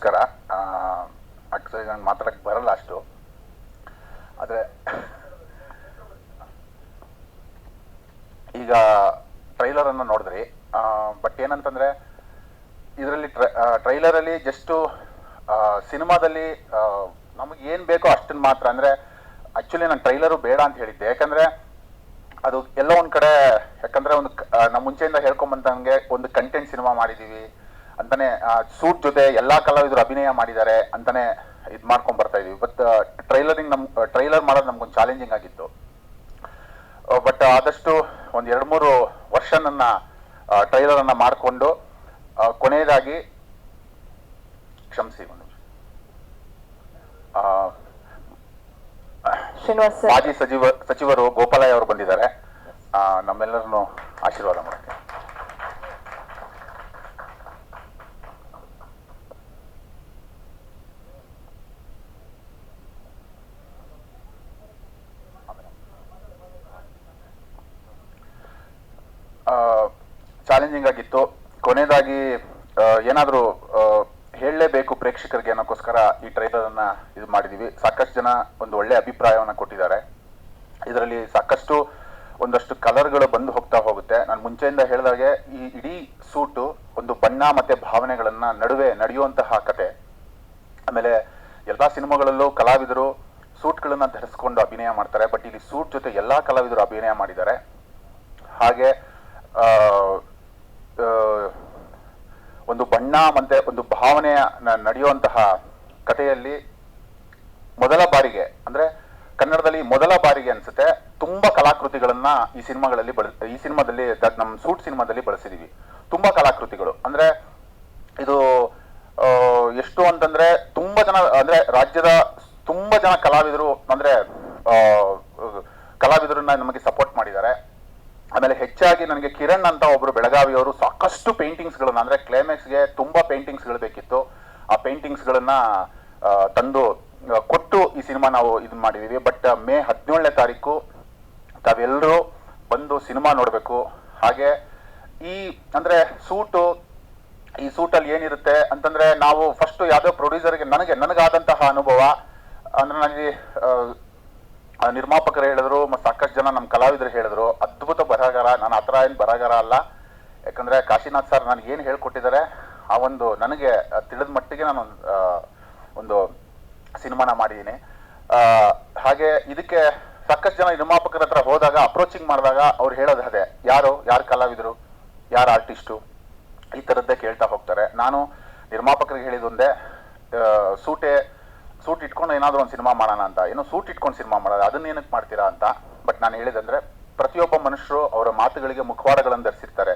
ನಮಸ್ಕಾರ ಆಕ್ಚುಲಿ ನಾನು ಮಾತಾಡಕ್ಕೆ ಬರಲ್ಲ ಅಷ್ಟು. ಆದರೆ, ಈಗ ಟ್ರೈಲರನ್ನು ನೋಡಿದ್ರಿ. ಬಟ್ ಏನಂತಂದರೆ, ಇದರಲ್ಲಿ ಟ್ರೈಲರಲ್ಲಿ ಜಸ್ಟು ಸಿನಿಮಾದಲ್ಲಿ ನಮಗೆ ಏನು ಬೇಕೋ ಅಷ್ಟನ್ನು ಮಾತ್ರ. ಅಂದರೆ ಆ್ಯಕ್ಚುಲಿ ನಾನು ಟ್ರೈಲರು ಬೇಡ ಅಂತ ಹೇಳಿದ್ದೆ. ಯಾಕಂದರೆ, ಅದು ಎಲ್ಲೋ ಒಂದು ಕಡೆ, ಯಾಕಂದರೆ ಒಂದು ನಮ್ಮ ಮುಂಚೆಯಿಂದ ಹೇಳ್ಕೊಂಬಂದಂಗೆ ಒಂದು ಕಂಟೆಂಟ್ ಸಿನಿಮಾ ಮಾಡಿದ್ದೀವಿ ಅಂತಾನೆ ಸೂಟ್ ಜೊತೆ ಎಲ್ಲಾ ಕಲಾವಿದರು ಅಭಿನಯ ಮಾಡಿದ್ದಾರೆ ಅಂತಾನೆ ಇದ್ ಮಾಡ್ಕೊಂಡ್ ಬರ್ತಾ ಇದೀವಿ. ಬಟ್ ಟ್ರೈಲರಿಂಗ್ ನಮ್ ಟ್ರೈಲರ್ ಮಾಡೋದು ನಮ್ಗೊಂದು ಚಾಲೆಂಜಿಂಗ್ ಆಗಿತ್ತು. ಬಟ್ ಆದಷ್ಟು ಒಂದ್ ಎರಡ್ ಮೂರು ವರ್ಷ ನನ್ನ ಟ್ರೈಲರ್ ಅನ್ನ ಮಾಡಿಕೊಂಡು ಕೊನೆಯದಾಗಿ ಕ್ಷಮಿಸಿ ಒಂದು ಮಾಜಿ ಸಚಿವ ಸಚಿವರು ಗೋಪಾಲಯ್ಯ ಅವರು ಬಂದಿದ್ದಾರೆ. ನಮ್ಮೆಲ್ಲರನ್ನು ಆಶೀರ್ವಾದ ಮಾಡಕ್ಕೆ. ಚಾಲೆಂಜಿಂಗ್ ಆಗಿತ್ತು. ಕೊನೆಯದಾಗಿ ಏನಾದರೂ ಹೇಳಲೇಬೇಕು ಪ್ರೇಕ್ಷಕರಿಗೆ ಅನ್ನೋಕ್ಕೋಸ್ಕರ ಈ ಟ್ರೈಲರ್ ಅನ್ನ ಇದು ಮಾಡಿದೀವಿ. ಸಾಕಷ್ಟು ಜನ ಒಂದು ಒಳ್ಳೆ ಅಭಿಪ್ರಾಯವನ್ನು ಕೊಟ್ಟಿದ್ದಾರೆ. ಇದರಲ್ಲಿ ಸಾಕಷ್ಟು ಒಂದಷ್ಟು ಕಲರ್ಗಳು ಬಂದು ಹೋಗ್ತಾ ಹೋಗುತ್ತೆ. ನಾನು ಮುಂಚೆಯಿಂದ ಹೇಳಿದಾಗೆ ಈ ಇಡೀ ಸೂಟು ಒಂದು ಬಣ್ಣ ಮತ್ತೆ ಭಾವನೆಗಳನ್ನ ನಡುವೆ ನಡೆಯುವಂತಹ ಕತೆ. ಆಮೇಲೆ ಎಲ್ಲಾ ಸಿನಿಮಾಗಳಲ್ಲೂ ಕಲಾವಿದರು ಸೂಟ್ಗಳನ್ನ ಧರಿಸ್ಕೊಂಡು ಅಭಿನಯ ಮಾಡ್ತಾರೆ. ಬಟ್ ಇಲ್ಲಿ ಸೂಟ್ ಜೊತೆ ಎಲ್ಲಾ ಕಲಾವಿದರು ಅಭಿನಯ ಮಾಡಿದ್ದಾರೆ. ಹಾಗೆ ಒಂದು ಬಣ್ಣ ಮತ್ತೆ ಒಂದು ಭಾವನೆಯ ನಡೆಯುವಂತಹ ಕಥೆಯಲ್ಲಿ ಮೊದಲ ಬಾರಿಗೆ, ಅಂದ್ರೆ ಕನ್ನಡದಲ್ಲಿ ಮೊದಲ ಬಾರಿಗೆ ಅನ್ಸುತ್ತೆ, ತುಂಬಾ ಕಲಾಕೃತಿಗಳನ್ನ ಈ ಸಿನಿಮಾಗಳಲ್ಲಿ ಬಳ, ಈ ಸಿನಿಮಾದಲ್ಲಿ ನಮ್ಮ ಸೂಟ್ ಸಿನಿಮಾದಲ್ಲಿ ಬಳಸಿದೀವಿ. ತುಂಬಾ ಕಲಾಕೃತಿಗಳು, ಅಂದ್ರೆ ಇದು ಎಷ್ಟು ಅಂತಂದ್ರೆ ತುಂಬಾ ಜನ, ಅಂದ್ರೆ ರಾಜ್ಯದ ತುಂಬಾ ಜನ ಕಲಾವಿದರು, ಅಂದ್ರೆ ಕಲಾವಿದರನ್ನ ನಮಗೆ ಸಪೋರ್ಟ್ ಮಾಡಿದ್ದಾರೆ. ಆಮೇಲೆ ಹೆಚ್ಚಾಗಿ ನನಗೆ ಕಿರಣ್ ಅಂತ ಒಬ್ರು ಬೆಳಗಾವಿಯವರು ಸಾಕಷ್ಟು ಪೇಂಟಿಂಗ್ಸ್ಗಳನ್ನು ಅಂದರೆ ಅಂದ್ರೆ ತುಂಬ ಗೆ ತುಂಬಾ paintings ಗಳು ಬೇಕಿತ್ತು. ಆ ಪೇಂಟಿಂಗ್ಸ್ಗಳನ್ನು ಗಳನ್ನ ತಂದು ಕೊಟ್ಟು ಈ ಸಿನಿಮಾ ನಾವು ಇದು ಮಾಡಿದೀವಿ. ಬಟ್ ಮೇ ಹದಿನೇಳನೇ ತಾರೀಕು ತಾವೆಲ್ಲರೂ ಬಂದು ಸಿನಿಮಾ ನೋಡಬೇಕು. ಹಾಗೆ ಈ, ಅಂದ್ರೆ ಸೂಟು, ಈ ಸೂಟಲ್ಲಿ ಏನಿರುತ್ತೆ ಅಂತಂದ್ರೆ ನಾವು ಫಸ್ಟ್ ಯಾವುದೋ ಪ್ರೊಡ್ಯೂಸರ್ಗೆ ನನಗೆ, ನನಗಾದಂತಹ ಅನುಭವ. ಅಂದ್ರೆ ನನಗೆ ನಿರ್ಮಾಪಕರು ಹೇಳಿದ್ರು ಮತ್ತು ಸಾಕಷ್ಟು ಜನ ನಮ್ಮ ಕಲಾವಿದರು ಹೇಳಿದ್ರು. ಅದ್ಭುತ ಬರಹಗಾರ. ನಾನು ಆ ಏನು ಬರಹಗಾರ ಅಲ್ಲ. ಯಾಕಂದ್ರೆ ಕಾಶಿನಾಥ್ ಸರ್ ನನಗೆ ಏನು ಹೇಳ್ಕೊಟ್ಟಿದ್ದಾರೆ ಆ ಒಂದು ನನಗೆ ತಿಳಿದ ಮಟ್ಟಿಗೆ ನಾನು ಒಂದು, ಸಿನಿಮಾನ ಮಾಡಿದ್ದೀನಿ. ಹಾಗೆ ಇದಕ್ಕೆ ಸಾಕಷ್ಟು ಜನ ನಿರ್ಮಾಪಕರ ಹತ್ರ ಹೋದಾಗ ಅಪ್ರೋಚಿಂಗ್ ಮಾಡಿದಾಗ ಅವ್ರು ಹೇಳೋದು ಅದೇ ಯಾರು ಯಾರು ಕಲಾವಿದರು ಯಾರು ಆರ್ಟಿಸ್ಟು ಈ ಥರದ್ದೇ ಕೇಳ್ತಾ ಹೋಗ್ತಾರೆ. ನಾನು ನಿರ್ಮಾಪಕರಿಗೆ ಹೇಳಿದೊಂದೇ ಸೂಟೆ ಸೂಟ್ ಇಟ್ಕೊಂಡು ಏನಾದರೂ ಒಂದು ಸಿನಿಮಾ ಮಾಡೋಣ ಅಂತ ಏನೋ ಸೂಟ್ ಇಟ್ಕೊಂಡು ಸಿನಿಮಾ ಮಾಡೋದು ಅದನ್ನ ಏನಕ್ಕೆ ಮಾಡ್ತೀರಾ ಅಂತ. ಬಟ್ ನಾನು ಹೇಳಿದಂದ್ರೆ ಪ್ರತಿಯೊಬ್ಬ ಮನುಷ್ಯರು ಅವರ ಮಾತುಗಳಿಗೆ ಮುಖವಾಡಗಳನ್ನು ಧರಿಸಿರ್ತಾರೆ.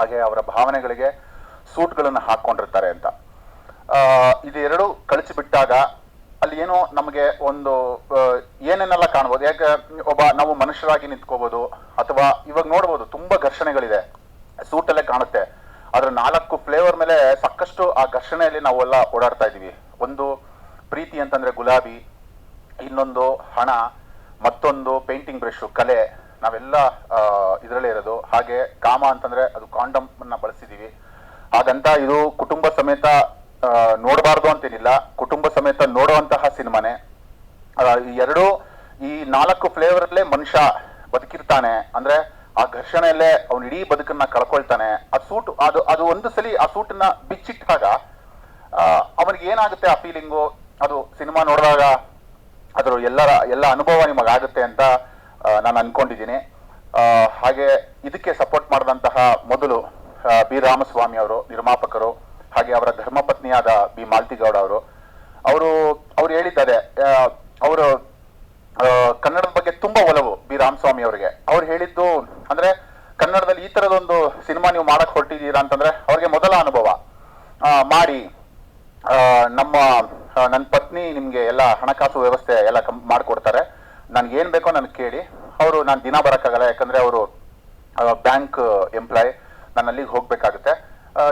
ಹಾಗೆ ಅವರ ಭಾವನೆಗಳಿಗೆ ಸೂಟ್ಗಳನ್ನು ಹಾಕೊಂಡಿರ್ತಾರೆ ಅಂತ. ಇದೆರಡು ಕಳಿಸಿಬಿಟ್ಟಾಗ ಅಲ್ಲಿ ಏನೋ ನಮಗೆ ಒಂದು ಏನೇನೆಲ್ಲ ಕಾಣ್ಬೋದು. ಯಾಕೆ, ಒಬ್ಬ ನಾವು ಮನುಷ್ಯರಾಗಿ ನಿಂತ್ಕೋಬಹುದು ಅಥವಾ ಇವಾಗ ನೋಡ್ಬೋದು ತುಂಬಾ ಘರ್ಷಣೆಗಳಿದೆ. ಸೂಟಲ್ಲೇ ಕಾಣುತ್ತೆ. ಅದ್ರ ನಾಲ್ಕು ಫ್ಲೇವರ್ ಮೇಲೆ ಸಾಕಷ್ಟು ಆ ಘರ್ಷಣೆಯಲ್ಲಿ ನಾವೆಲ್ಲ ಓಡಾಡ್ತಾ ಇದೀವಿ ಒಂದು ಪ್ರೀತಿ ಅಂತಂದ್ರೆ ಗುಲಾಬಿ, ಇನ್ನೊಂದು ಹಣ, ಮತ್ತೊಂದು ಪೇಂಟಿಂಗ್ ಬ್ರಷ್, ಕಲೆ. ನಾವೆಲ್ಲ ಇದರಲ್ಲೇ ಇರೋದು. ಹಾಗೆ ಕಾಮ ಅಂತಂದ್ರೆ ಅದು ಕಾಂಡಮ್ ಅನ್ನ ಬಳಸಿದೀವಿ. ಹಾಗಂತ ಇದು ಕುಟುಂಬ ಸಮೇತ ನೋಡಬಾರ್ದು ಅಂತೇನಿಲ್ಲ. ಕುಟುಂಬ ಸಮೇತ ನೋಡುವಂತಹ ಸಿನಿಮಾನೇ. ಎರಡು, ಈ ನಾಲ್ಕು ಫ್ಲೇವರ್ ಅಲ್ಲೇ ಮನುಷ್ಯ ಬದುಕಿರ್ತಾನೆ. ಅಂದ್ರೆ ಆ ಘರ್ಷಣೆಯಲ್ಲೇ ಅವ್ನು ಇಡೀ ಬದುಕನ್ನ ಕಳ್ಕೊಳ್ತಾನೆ. ಆ ಸೂಟ್, ಅದು ಅದು ಒಂದು ಸಲಿ ಆ ಸೂಟನ್ನ ಬಿಚ್ಚಿಟ್ಟಾಗ ಅವನಿಗೆ ಏನಾಗುತ್ತೆ ಆ ಫೀಲಿಂಗು ಅದು ಸಿನಿಮಾ ನೋಡಿದಾಗ ಅದ್ರ ಎಲ್ಲರ, ಎಲ್ಲ ಅನುಭವ ನಿಮಗಾಗುತ್ತೆ ಅಂತ ನಾನು ಅನ್ಕೊಂಡಿದ್ದೀನಿ. ಹಾಗೆ ಇದಕ್ಕೆ ಸಪೋರ್ಟ್ ಮಾಡಿದಂತಹ ಮೊದಲು ಬಿ. ರಾಮಸ್ವಾಮಿ ಅವರು, ನಿರ್ಮಾಪಕರು, ಹಾಗೆ ಅವರ ಧರ್ಮಪತ್ನಿಯಾದ ಬಿ. ಮಾಲ್ತಿಗೌಡ ಅವರು ಅವರು, ಅವ್ರು ಹೇಳಿದ್ದಾರೆ ಅವರು ಕನ್ನಡದ ಬಗ್ಗೆ ತುಂಬಾ ಒಲವು ಬಿ. ರಾಮಸ್ವಾಮಿ ಅವರಿಗೆ. ಅವ್ರು ಹೇಳಿದ್ದು ಅಂದ್ರೆ, ಕನ್ನಡದಲ್ಲಿ ಈ ತರದೊಂದು ಸಿನಿಮಾ ನೀವು ಮಾಡಕ್ ಹೊರಟಿದ್ದೀರಾ ಅಂತಂದ್ರೆ, ಅವ್ರಿಗೆ ಮೊದಲ ಅನುಭವ. ಮಾಡಿ ನಮ್ಮ ನನ್ನ ಪತ್ನಿ ನಿಮ್ಗೆ ಎಲ್ಲ ಹಣಕಾಸು ವ್ಯವಸ್ಥೆ ಎಲ್ಲ ಕಂ, ಮಾಡ್ಕೊಡ್ತಾರೆ. ನನ್ಗೆ ಏನ್ ಬೇಕೋ ನನಗೆ ಕೇಳಿ. ಅವರು ನಾನು ದಿನ ಬರೋಕ್ಕಾಗಲ್ಲ ಯಾಕಂದ್ರೆ ಅವರು ಬ್ಯಾಂಕ್ ಎಂಪ್ಲಾಯ್ ನಾನು ಅಲ್ಲಿಗೆ ಹೋಗ್ಬೇಕಾಗುತ್ತೆ.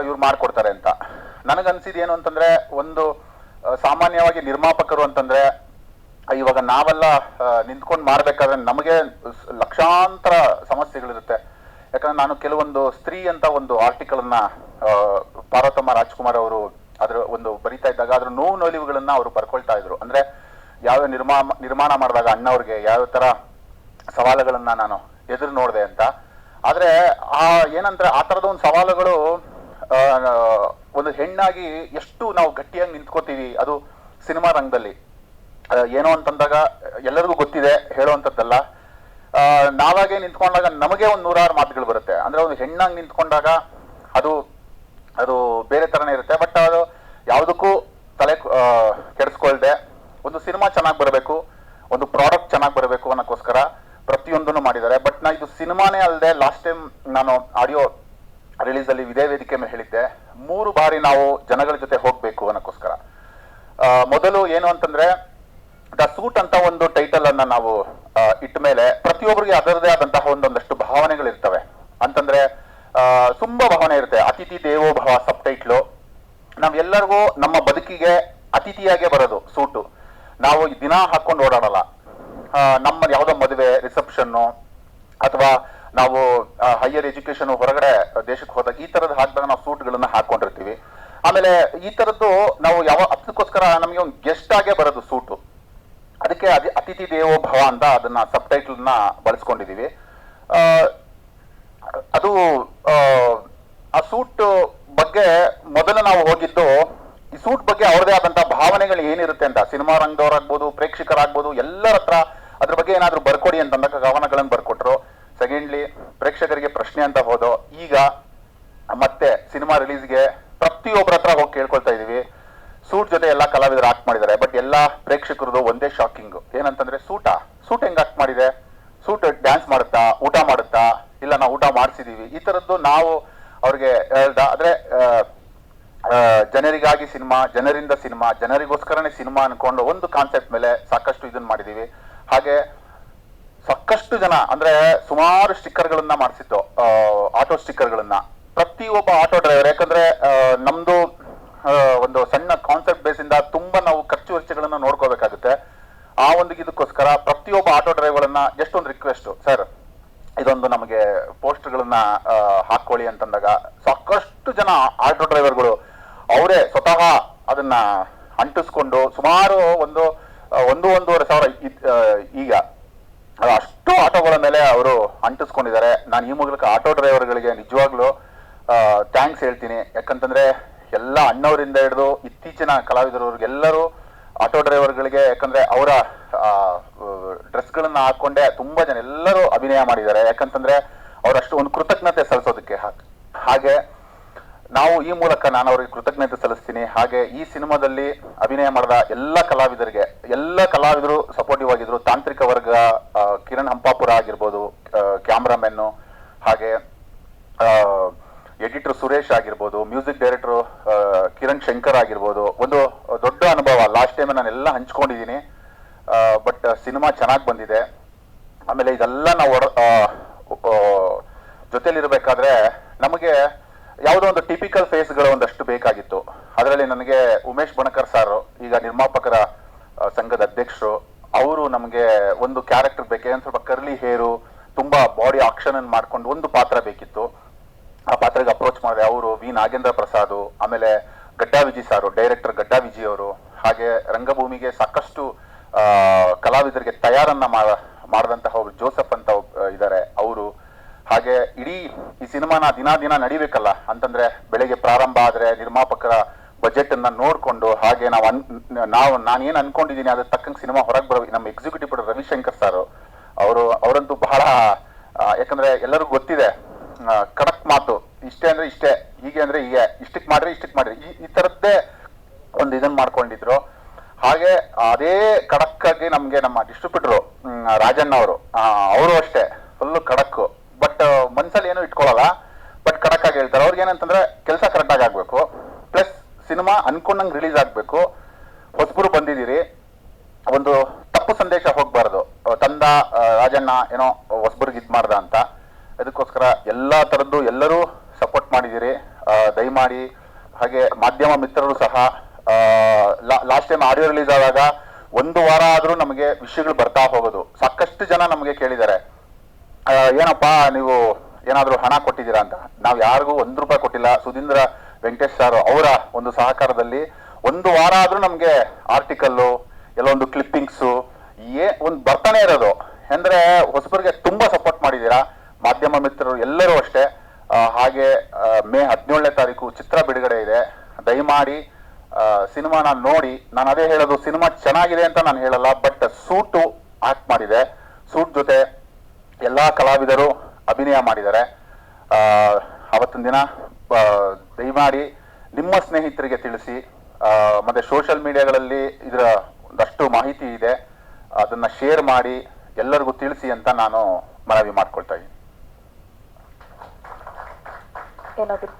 ಇವ್ರು ಮಾಡ್ಕೊಡ್ತಾರೆ ಅಂತ. ನನಗನ್ಸಿದ್ದು ಏನು ಅಂತಂದ್ರೆ ಒಂದು ಸಾಮಾನ್ಯವಾಗಿ ನಿರ್ಮಾಪಕರು ಅಂತಂದ್ರೆ ಇವಾಗ ನಾವೆಲ್ಲ ನಿಂತ್ಕೊಂಡು ಮಾಡ್ಬೇಕಾದ್ರೆ ನಮಗೆ ಲಕ್ಷಾಂತರ ಸಮಸ್ಯೆಗಳಿರುತ್ತೆ. ಯಾಕಂದ್ರೆ ನಾನು ಕೆಲವೊಂದು ಸ್ತ್ರೀ ಅಂತ ಒಂದು ಆರ್ಟಿಕಲ್ ಅನ್ನ ಆ, ಪಾರ್ವತಮ್ಮ ರಾಜ್ಕುಮಾರ್ ಅವರು ಅದ್ರ ಒಂದು ಬರಿತಾ ಇದ್ದಾಗ ಅದ್ರ ನೋವು ನೋಲಿವುಗಳನ್ನ ಅವರು ಬರ್ಕೊಳ್ತಾ ಇದ್ರು. ಅಂದ್ರೆ ಯಾವ ನಿರ್ಮಾಣ ನಿರ್ಮಾಣ ಮಾಡಿದಾಗ ಅಣ್ಣವ್ರಿಗೆ ಯಾವ ಥರ ಸವಾಲುಗಳನ್ನು ನಾನು ಎದುರು ನೋಡಿದೆ ಅಂತ. ಆದರೆ ಆ ಏನಂದ್ರೆ ಆ ತರದ ಒಂದು ಸವಾಲುಗಳು ಒಂದು ಹೆಣ್ಣಾಗಿ ಎಷ್ಟು ನಾವು ಗಟ್ಟಿಯಾಗಿ ನಿಂತ್ಕೋತೀವಿ ಅದು ಸಿನಿಮಾ ರಂಗದಲ್ಲಿ. ಏನೋ ಅಂತಂದಾಗ ಎಲ್ಲರಿಗೂ ಗೊತ್ತಿದೆ ಹೇಳುವಂಥದ್ದಲ್ಲ ನಾವಾಗೆ ನಿಂತ್ಕೊಂಡಾಗ ನಮಗೆ ಒಂದು ನೂರಾರು ಮಾತುಗಳು ಬರುತ್ತೆ. ಅಂದ್ರೆ ಒಂದು ಹೆಣ್ಣಾಗಿ ನಿಂತ್ಕೊಂಡಾಗ ಅದು ಅದು ಬೇರೆ ತರನೇ ಇರುತ್ತೆ. ಬಟ್ ಅದು ಯಾವುದಕ್ಕೂ ತಲೆ ಕೆಡಿಸ್ಕೊಳ್ದೆ. ಒಂದು ಸಿನಿಮಾ ಚೆನ್ನಾಗಿ ಬರಬೇಕು, ಒಂದು ಪ್ರಾಡಕ್ಟ್ ಚೆನ್ನಾಗಿ ಬರಬೇಕು ಅನ್ನೋಕ್ಕೋಸ್ಕರ ಪ್ರತಿಯೊಂದನ್ನು ಮಾಡಿದ್ದಾರೆ. ಬಟ್ ನಾ ಇದು ಸಿನಿಮಾನೇ ಅಲ್ಲದೆ ಲಾಸ್ಟ್ ಟೈಮ್ ನಾನು ಆಡಿಯೋ ರಿಲೀಸ್ ಅಲ್ಲಿ ಇದೇ ವೇದಿಕೆ ಮೇಲೆ ಹೇಳಿದ್ದೆ, ಮೂರು ಬಾರಿ ನಾವು ಜನಗಳ ಜೊತೆ ಹೋಗ್ಬೇಕು ಅನ್ನೋಕ್ಕೋಸ್ಕರ. ಮೊದಲು ಏನು ಅಂತಂದ್ರೆ, ದ ಸೂಟ್ ಅಂತ ಒಂದು ಟೈಟಲ್ ಅನ್ನ ನಾವು ಇಟ್ಟ ಮೇಲೆ ಪ್ರತಿಯೊಬ್ಬರಿಗೆ ಅದರದೇ ಆದಂತಹ ಒಂದೊಂದಷ್ಟು ಭಾವನೆಗಳು ಇರ್ತವೆ. ಅಂತಂದ್ರೆ ತುಂಬಾ ಭಾವನೆ ಇರುತ್ತೆ. ಅತಿಥಿ ದೇವೋ ಭವ ಸಬ್ ಟೈಟ್ಲು ನಾವೆಲ್ಲರಿಗೂ ನಮ್ಮ ಬದುಕಿಗೆ ಅತಿಥಿಯಾಗೆ ಬರೋದು ಸೂಟು. ನಾವು ದಿನ ಹಾಕೊಂಡು ಓಡಾಡಲ್ಲ. ನಮ್ಮ ಯಾವುದೋ ಮದುವೆ ರಿಸೆಪ್ಷನ್ನು ಅಥವಾ ನಾವು ಹೈಯರ್ ಎಜುಕೇಶನ್ ಹೊರಗಡೆ ದೇಶಕ್ಕೆ ಹೋದಾಗ ಈ ತರದ್ ಹಾಕಿದಾಗ ನಾವು ಸೂಟ್ಗಳನ್ನ ಹಾಕೊಂಡಿರ್ತೀವಿ. ಆಮೇಲೆ ಈ ತರದ್ದು ನಾವು ಯಾವ ಅದಕ್ಕೋಸ್ಕರ ನಮಗೆ ಒಂದು ಗೆಸ್ಟ್ ಆಗೇ ಬರೋದು ಸೂಟು. ಅದಕ್ಕೆ ಅದೇ ಅತಿಥಿ ದೇವೋ ಭವ ಅಂತ ಅದನ್ನ ಸಬ್ ಟೈಟಲ್ನ ಬಳಸ್ಕೊಂಡಿದೀವಿ. ಆ, ಅದು ಆ ಸೂಟ್ ಬಗ್ಗೆ ಮೊದಲು ನಾವು ಹೋಗಿದ್ದು ಈ ಸೂಟ್ ಬಗ್ಗೆ ಅವ್ರದೇ ಆದಂತಹ ಭಾವನೆಗಳು ಏನಿರುತ್ತೆ ಅಂತ, ಸಿನಿಮಾ ರಂಗದವರಾಗ್ಬೋದು, ಪ್ರೇಕ್ಷಕರಾಗ್ಬೋದು, ಎಲ್ಲರ ಹತ್ರ ಅದ್ರ ಬಗ್ಗೆ ಏನಾದ್ರು ಬರ್ಕೊಡಿ ಅಂತಂದಾಗ ಗಮನಗಳನ್ನು ಬರ್ಕೊಟ್ರು. ಸೆಕೆಂಡ್ಲಿ ಪ್ರೇಕ್ಷಕರಿಗೆ ಪ್ರಶ್ನೆ ಅಂತ ಹೋದೋ, ಈಗ ಮತ್ತೆ ಸಿನಿಮಾ ರಿಲೀಸ್ಗೆ ಪ್ರತಿಯೊಬ್ಬರ ಹತ್ರ ಹೋಗಿ ಕೇಳ್ಕೊಳ್ತಾ ಇದೀವಿ. ಸೂಟ್ ಜೊತೆ ಎಲ್ಲಾ ಕಲಾವಿದರು ಆಕ್ಟ್ ಮಾಡಿದ್ದಾರೆ, ಬಟ್ ಎಲ್ಲ ಪ್ರೇಕ್ಷಕರದು ಒಂದೇ ಶಾಕಿಂಗ್. ಏನಂತಂದ್ರೆ ಸೂಟಾ? ಸೂಟ್ ಹೆಂಗ್ ಆಕ್ಟ್ ಮಾಡಿದೆ? ಸೂಟ್ ಡ್ಯಾನ್ಸ್ ಮಾಡುತ್ತಾ? ಊಟ ಮಾಡುತ್ತಾ? ಇಲ್ಲ ನಾವು ಊಟ ಮಾಡಿಸಿದೀವಿ. ಈ ತರದ್ದು ನಾವು ಅವ್ರಿಗೆ ಹೇಳ್ದ, ಆದ್ರೆ ಜನರಿಗಾಗಿ ಸಿನಿಮಾ ಜನರಿಂದ ಸಿನಿಮಾ ಜನರಿಗೋಸ್ಕರನೇ ಸಿನಿಮಾ ಅನ್ಕೊಂಡು ಒಂದು ಕಾನ್ಸೆಪ್ಟ್ ಮೇಲೆ ಸಾಕಷ್ಟು ಇದನ್ನ ಮಾಡಿದೀವಿ. ಹಾಗೆ ಸಾಕಷ್ಟು ಜನ ಅಂದ್ರೆ ಸುಮಾರು ಸ್ಟಿಕ್ಕರ್ಗಳನ್ನ ಮಾಡಿಸಿದ್ದು ಆಟೋ ಸ್ಟಿಕ್ಕರ್ಗಳನ್ನ ಒಬ್ಬ ಆಟೋ ಡ್ರೈವರ್ ಯಾಕಂದ್ರೆ ಆ, ನಮ್ದು ಆ, ಒಂದು ಸಣ್ಣ ಕಾನ್ಸೆಪ್ಟ್ ಬೇಸಿಂದ ತುಂಬಾ ನಾವು ಖರ್ಚು ವೆಚ್ಚಗಳನ್ನ ನೋಡ್ಕೋಬೇಕಾಗುತ್ತೆ ಆ ಒಂದು ಇದಕ್ಕೋಸ್ಕರ ಪ್ರತಿಯೊಬ್ಬ ಆಟೋ ಡ್ರೈವರ್ನ ಎಷ್ಟೊಂದು ರಿಕ್ವೆಸ್ಟ್ ಸರ್ ಇದೊಂದು ನಮಗೆ ಪೋಸ್ಟರ್ಗಳನ್ನ ಹಾಕೊಳ್ಳಿ ಅಂತಂದಾಗ ಸಾಕಷ್ಟು ಜನ ಆಟೋ ಡ್ರೈವರ್ಗಳು ಅವರೇ ಸ್ವತಃ ಅದನ್ನ ಅಂಟಿಸ್ಕೊಂಡು ಸುಮಾರು ಒಂದು ಒಂದು, ಒಂದೂವರೆ ಸಾವಿರ ಈಗ. ಅಷ್ಟು ಆಟೋಗಳ ಮೇಲೆ ಅವರು ಅಂಟಿಸ್ಕೊಂಡಿದ್ದಾರೆ. ನಾನು ಈ ಮೂಲಕ ಆಟೋ ಡ್ರೈವರ್ಗಳಿಗೆ ನಿಜವಾಗ್ಲೂ ಥ್ಯಾಂಕ್ಸ್ ಹೇಳ್ತೀನಿ. ಯಾಕಂತಂದ್ರೆ ಎಲ್ಲ ಅಣ್ಣವರಿಂದ ಹಿಡಿದು ಇತ್ತೀಚಿನ ಕಲಾವಿದರವ್ರಿಗೆಲ್ಲರೂ ಆಟೋ ಡ್ರೈವರ್ಗಳಿಗೆ, ಯಾಕಂದ್ರೆ ಅವರ ಡ್ರೆಸ್ಗಳನ್ನ ಹಾಕೊಂಡೆ ತುಂಬಾ ಜನ ಎಲ್ಲರೂ ಅಭಿನಯ ಮಾಡಿದ್ದಾರೆ. ಯಾಕಂತಂದ್ರೆ ಅವರಷ್ಟು ಒಂದು ಕೃತಜ್ಞತೆ ಸಲ್ಲಿಸೋದಕ್ಕೆ ಹಾ- ಹಾಗೆ ನಾವು ಈ ಮೂಲಕ ನಾನು ಅವರಿಗೆ ಕೃತಜ್ಞತೆ ಸಲ್ಲಿಸ್ತೀನಿ. ಹಾಗೆ ಈ ಸಿನಿಮಾದಲ್ಲಿ ಅಭಿನಯ ಮಾಡಿದ ಎಲ್ಲ ಕಲಾವಿದರಿಗೆ, ಎಲ್ಲ ಕಲಾವಿದರು ಸಪೋರ್ಟಿವ್ ಆಗಿದ್ರು. ತಾಂತ್ರಿಕ ವರ್ಗ ಕಿರಣ್ ಹಂಪಾಪುರ ಆಗಿರ್ಬೋದು ಕ್ಯಾಮ್ರಾಮೆನ್ನು, ಹಾಗೆ ಎಡಿಟರ್ ಸುರೇಶ್ ಆಗಿರ್ಬೋದು, ಮ್ಯೂಸಿಕ್ ಡೈರೆಕ್ಟರ್ ಕಿರಣ್ ಶಂಕರ್ ಆಗಿರ್ಬೋದು. ಒಂದು ದೊಡ್ಡ ಅನುಭವ. ಲಾಸ್ಟ್ ಟೈಮ್ ನಾನೆಲ್ಲ ಹಂಚ್ಕೊಂಡಿದ್ದೀನಿ. ಬಟ್ ಸಿನಿಮಾ ಚೆನ್ನಾಗಿ ಬಂದಿದೆ. ಆಮೇಲೆ ಇದೆಲ್ಲ ನಾವು ಒಡ ಜೊತೆಲಿರ್ಬೇಕಾದ್ರೆ ನಮಗೆ ಯಾವುದೋ ಒಂದು ಟಿಪಿಕಲ್ ಫೇಸ್ಗಳು ಒಂದಷ್ಟು ಬೇಕಾಗಿತ್ತು. ಅದರಲ್ಲಿ ನನಗೆ ಉಮೇಶ್ ಬಣಕರ್ ಸರ್, ಈಗ ನಿರ್ಮಾಪಕರ ಸಂಘದ ಅಧ್ಯಕ್ಷರು, ಅವರು ನಮಗೆ ಒಂದು ಕ್ಯಾರೆಕ್ಟರ್ ಬೇಕೇ ಸ್ವಲ್ಪ ಕರ್ಲಿ ಹೇರು ತುಂಬಾ ಬಾಡಿ ಆಕ್ಷನ್ ಅನ್ನು ಮಾಡ್ಕೊಂಡು ಒಂದು ಪಾತ್ರ ಬೇಕಿತ್ತು. ಆ ಪಾತ್ರಕ್ಕೆ ಅಪ್ರೋಚ್ ಮಾಡಿದೆ ಅವರು, ವಿ. ನಾಗೇಂದ್ರ ಪ್ರಸಾದ್, ಆಮೇಲೆ ಗಡ್ಡಾ ವಿಜಿ ಸಾರು ಡೈರೆಕ್ಟರ್ ಗಡ್ಡಾ ವಿಜಿ ಅವರು. ಹಾಗೆ ರಂಗಭೂಮಿಗೆ ಸಾಕಷ್ಟು ಕಲಾವಿದರಿಗೆ ತಯಾರನ್ನ ಮಾಡ ಮಾಡಿದಂತಹ ಒಬ್ರು ಜೋಸಫ್ ಅಂತ ಹಾಗೆ ಇಡೀ ಈ ಸಿನಿಮಾನ ದಿನ ದಿನ ನಡಿಬೇಕಲ್ಲ, ಅಂತಂದ್ರೆ ಬೆಳಿಗ್ಗೆ ಪ್ರಾರಂಭ ಆದ್ರೆ ನಿರ್ಮಾಪಕರ ಬಜೆಟ್ ಅನ್ನ ನೋಡ್ಕೊಂಡು ಹಾಗೆ ನಾವು ಅನ್, ನಾವು ನಾನು ಏನ್ ಅನ್ಕೊಂಡಿದ್ದೀನಿ ಅದ್ರ ತಕ್ಕಂಗೆ ಸಿನಿಮಾ ಹೊರಗೆ ಬರೋ, ನಮ್ಮ ಎಕ್ಸಿಕ್ಯೂಟಿವ್ ಪ್ರೊಡ್ಯೂಸರ್ ರವಿಶಂಕರ್ ಸರ್ ಅವರು, ಅವರಂತೂ ಬಹಳ ಯಾಕಂದ್ರೆ ಎಲ್ಲರಿಗೂ ಗೊತ್ತಿದೆ ಕಡಕ್ ಮಾತು, ಇಷ್ಟೇ ಅಂದ್ರೆ ಇಷ್ಟೇ, ಹೀಗೆ ಅಂದ್ರೆ ಹೀಗೆ ಇಷ್ಟಕ್ಕೆ ಮಾಡ್ರಿ ಇಷ್ಟಕ್ಕೆ ಮಾಡ್ರಿ, ಈ ಈ ತರದ್ದೇ ಒಂದು ಇದನ್ನ ಮಾಡ್ಕೊಂಡಿದ್ರು. ಹಾಗೆ ಅದೇ ಕಡಕ್ ಆಗಿ ನಮ್ಗೆ ನಮ್ಮ ಡಿಸ್ಟ್ರಿಬ್ಯೂಟರ್ ರಾಜಣ್ಣ ಅವರು ಅವರು ಅಷ್ಟೇ ಫುಲ್ ಖಡಕ್ ಬಟ್ ಮನ್ಸಲ್ಲಿ ಏನು ಇಟ್ಕೊಳ್ಳಲ್ಲ ಬಟ್ ಕರೆಕ್ಟ್ ಆಗಿ ಹೇಳ್ತಾರೆ. ಅವ್ರಿಗೆ ಏನಂತಂದ್ರೆ ಕೆಲಸ ಕರೆಕ್ಟ್ ಆಗಿ ಆಗ್ಬೇಕು. ಪ್ಲಸ್ ಸಿನಿಮಾ ಅನ್ಕೊಂಡಂಗೆ ರಿಲೀಸ್ ಆಗ್ಬೇಕು. ಹೊಸಬರು ಬಂದಿದ್ದೀರಿ. ಒಂದು ತಪ್ಪು ಸಂದೇಶ ಹೋಗ್ಬಾರ್ದು. ತಂದ ರಾಜಣ್ಣ ಏನೋ ಹೊಸಬರಿಗೆ ಇದ್ ಮಾಡ್ದ ಅಂತ. ಅದಕ್ಕೋಸ್ಕರ ಎಲ್ಲಾ ತರದ್ದು ಎಲ್ಲರೂ ಸಪೋರ್ಟ್ ಮಾಡಿದ್ದೀರಿ. ದಯಮಾಡಿ, ಹಾಗೆ ಮಾಧ್ಯಮ ಮಿತ್ರರು ಸಹ ಲಾಸ್ಟ್ ಟೈಮ್ ಆಡಿಯೋ ರಿಲೀಸ್ ಆದಾಗ ಒಂದು ವಾರ ಆದ್ರೂ ನಮಗೆ ವಿಷಯಗಳು ಬರ್ತಾ ಹೋಗೋದು. ಸಾಕಷ್ಟು ಜನ ನಮಗೆ ಕೇಳಿದ್ದಾರೆ. ಏನಪ್ಪಾ ನೀವು ಏನಾದ್ರೂ ಹಣ ಕೊಟ್ಟಿದ್ದೀರಾ ಅಂತ. ನಾವು ಯಾರಿಗೂ ಒಂದು ರೂಪಾಯಿ ಕೊಟ್ಟಿಲ್ಲ. ಸುಧೀಂದ್ರ ವೆಂಕಟೇಶ್ ಸರ್ ಅವರ ಒಂದು ಸಹಕಾರದಲ್ಲಿ ಒಂದು ವಾರ ಆದ್ರೂ ನಮಗೆ ಆರ್ಟಿಕಲ್ಲು ಎಲ್ಲೊಂದು ಕ್ಲಿಪ್ಪಿಂಗ್ಸು ಏ ಒಂದು ಬರ್ತಾನೆ ಇರೋದು. ಅಂದ್ರೆ ಹೊಸಬರಿಗೆ ತುಂಬಾ ಸಪೋರ್ಟ್ ಮಾಡಿದ್ದೀರಾ? ಮಾಧ್ಯಮ ಮಿತ್ರರು ಎಲ್ಲರೂ ಅಷ್ಟೇ. ಹಾಗೆ ಮೇ ಹದಿನೇಳನೇ ತಾರೀಕು ಚಿತ್ರ ಬಿಡುಗಡೆ ಇದೆ. ದಯಮಾಡಿ ಸಿನಿಮಾನ ನೋಡಿ. ನಾನು ಅದೇ ಹೇಳೋದು, ಸಿನಿಮಾ ಚೆನ್ನಾಗಿದೆ ಅಂತ ನಾನು ಹೇಳಲ್ಲ ಬಟ್ ಸೂಟು ಆಕ್ಟ್ ಮಾಡಿದೆ. ಸೂಟ್ ಜೊತೆ ಎಲ್ಲಾ ಕಲಾವಿದರು ಅಭಿನಯ ಮಾಡಿದ್ದಾರೆ. ಆ, ಅವತ್ತಿನ ದಿನ ದಯಮಾಡಿ ನಿಮ್ಮ ಸ್ನೇಹಿತರಿಗೆ ತಿಳಿಸಿ ಆ, ಮತ್ತೆ ಸೋಷಿಯಲ್ ಮೀಡಿಯಾಗಳಲ್ಲಿ ಇದರ ಒಂದಷ್ಟು ಮಾಹಿತಿ ಇದೆ. ಅದನ್ನ ಶೇರ್ ಮಾಡಿ ಎಲ್ಲರಿಗೂ ತಿಳಿಸಿ ಅಂತ ನಾನು ಮನವಿ ಮಾಡ್ಕೊಳ್ತಾ ಇದ್ದೀನಿ. ಏನಾದ್ರು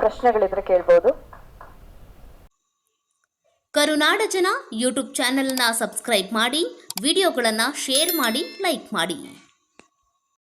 ಪ್ರಶ್ನೆಗಳಿದ್ರೆ ಕೇಳ್ಬೋದು. ಕರುನಾಡ ಜನ ಯೂಟ್ಯೂಬ್ ಚಾನೆಲ್ನ ಸಬ್ಸ್ಕ್ರೈಬ್ ಮಾಡಿ ವಿಡಿಯೋಗಳನ್ನು ಶೇರ್ ಮಾಡಿ ಲೈಕ್ ಮಾಡಿ.